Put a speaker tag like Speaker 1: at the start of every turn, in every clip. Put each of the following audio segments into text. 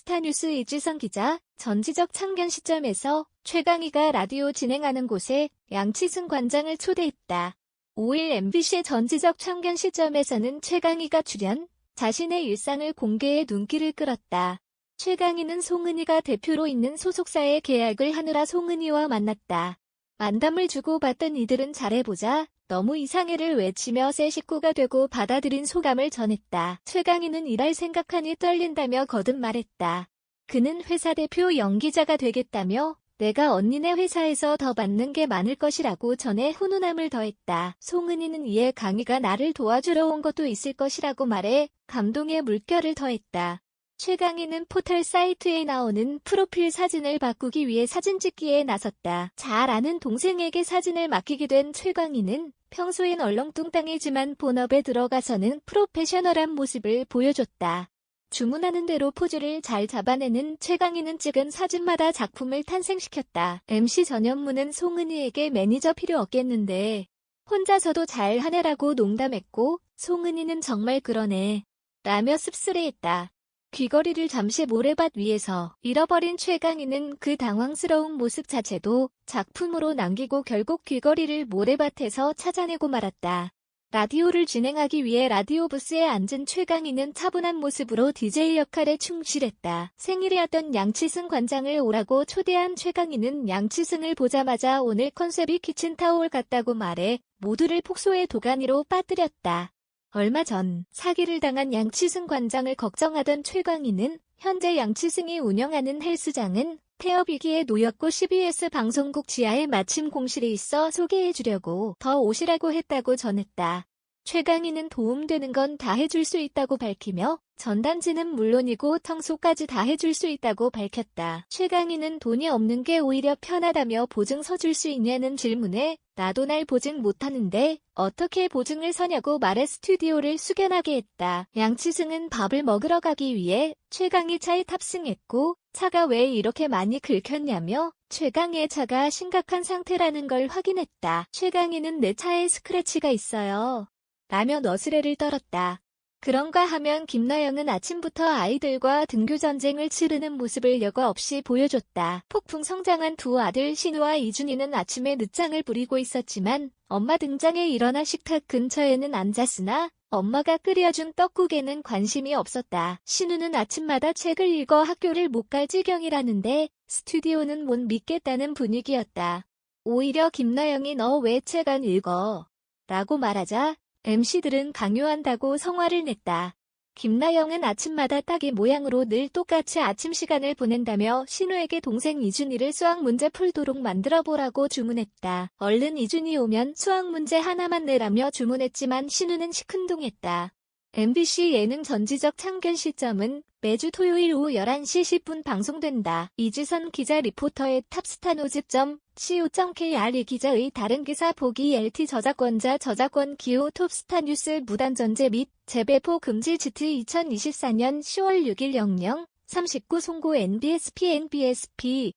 Speaker 1: 톱스타 뉴스 이지선 기자, 전지적 참견 시점에서 최강희가 라디오 진행하는 곳에 양치승 관장을 초대했다. 5일 MBC의 전지적 참견 시점에서는 최강희가 출연, 자신의 일상을 공개해 눈길을 끌었다. 최강희는 송은이가 대표로 있는 소속사에 계약을 하느라 송은이와 만났다. 만담을 주고받던 이들은 잘해보자, 너무 이상해를 외치며 새 식구가 되고 받아들인 소감을 전했다. 최강희는 일할 생각하니 떨린다며 거듭 말했다. 그는 회사 대표 연기자가 되겠다며 내가 언니네 회사에서 더 받는 게 많을 것이라고 전에 훈훈함을 더했다. 송은이는 이에 강희가 나를 도와주러 온 것도 있을 것이라고 말해 감동의 물결을 더했다. 최강희는 포털 사이트에 나오는 프로필 사진을 바꾸기 위해 사진 찍기에 나섰다. 잘 아는 동생에게 사진을 맡기게 된 최강희는 평소엔 얼렁뚱땅이지만 본업에 들어가서는 프로페셔널한 모습을 보여줬다. 주문하는 대로 포즈를 잘 잡아내는 최강희는 찍은 사진마다 작품을 탄생시켰다. MC 전현무는 송은이에게 매니저 필요 없겠는데 혼자서도 잘 하네라고 농담했고 송은이는 정말 그러네 라며 씁쓸해했다. 귀걸이를 잠시 모래밭 위에서 잃어버린 최강희는 그 당황스러운 모습 자체도 작품으로 남기고 결국 귀걸이를 모래밭에서 찾아내고 말았다. 라디오를 진행하기 위해 라디오 부스에 앉은 최강희는 차분한 모습으로 DJ 역할에 충실했다. 생일이었던 양치승 관장을 오라고 초대한 최강희는 양치승을 보자마자 오늘 컨셉이 키친타올 같다고 말해 모두를 폭소의 도가니로 빠뜨렸다. 얼마 전 사기를 당한 양치승 관장을 걱정하던 최광희는 현재 양치승이 운영하는 헬스장은 폐업 위기에 놓였고 CBS 방송국 지하에 마침 공실이 있어 소개해주려고 더 오시라고 했다고 전했다. 최강희는 도움되는 건 다 해줄 수 있다고 밝히며 전단지는 물론이고 청소까지 다 해줄 수 있다고 밝혔다. 최강희는 돈이 없는 게 오히려 편하다며 보증 서줄 수 있냐는 질문에 나도 날 보증 못하는데 어떻게 보증을 서냐고 말해 스튜디오를 숙연하게 했다. 양치승은 밥을 먹으러 가기 위해 최강희 차에 탑승했고 차가 왜 이렇게 많이 긁혔냐며 최강희의 차가 심각한 상태라는 걸 확인했다. 최강희는 내 차에 스크래치가 있어요. 라며 너스레를 떨었다. 그런가 하면 김나영은 아침부터 아이들과 등교 전쟁을 치르는 모습을 여과 없이 보여줬다. 폭풍 성장한 두 아들 신우와 이준이는 아침에 늦장을 부리고 있었지만 엄마 등장에 일어나 식탁 근처에는 앉았으나 엄마가 끓여준 떡국에는 관심이 없었다. 신우는 아침마다 책을 읽어 학교를 못 갈 지경이라는데 스튜디오는 못 믿겠다는 분위기였다. 오히려 김나영이 너 왜 책 안 읽어? 라고 말하자 MC들은 강요한다고 성화를 냈다. 김나영은 아침마다 딱이 모양으로 늘 똑같이 아침 시간을 보낸다며 신우에게 동생 이준이를 수학 문제 풀도록 만들어 보라고 주문했다. 얼른 이준이 오면 수학 문제 하나만 내라며 주문했지만 신우는 시큰둥했다. MBC 예능 전지적 참견 시점은 매주 토요일 오후 11시 10분 방송된다. 이지선 기자 리포터의 탑스타 노집점 co.kr 이 기자의 다른 기사 보기 LT 저작권자 저작권 기호 톱스타 뉴스 무단 전제 및 재배포 금지 GT 2024년 10월 6일 00 39 송고 NBSP NBSP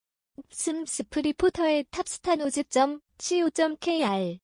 Speaker 1: 슴 스프 리포터의 탑스타 노집점 co.kr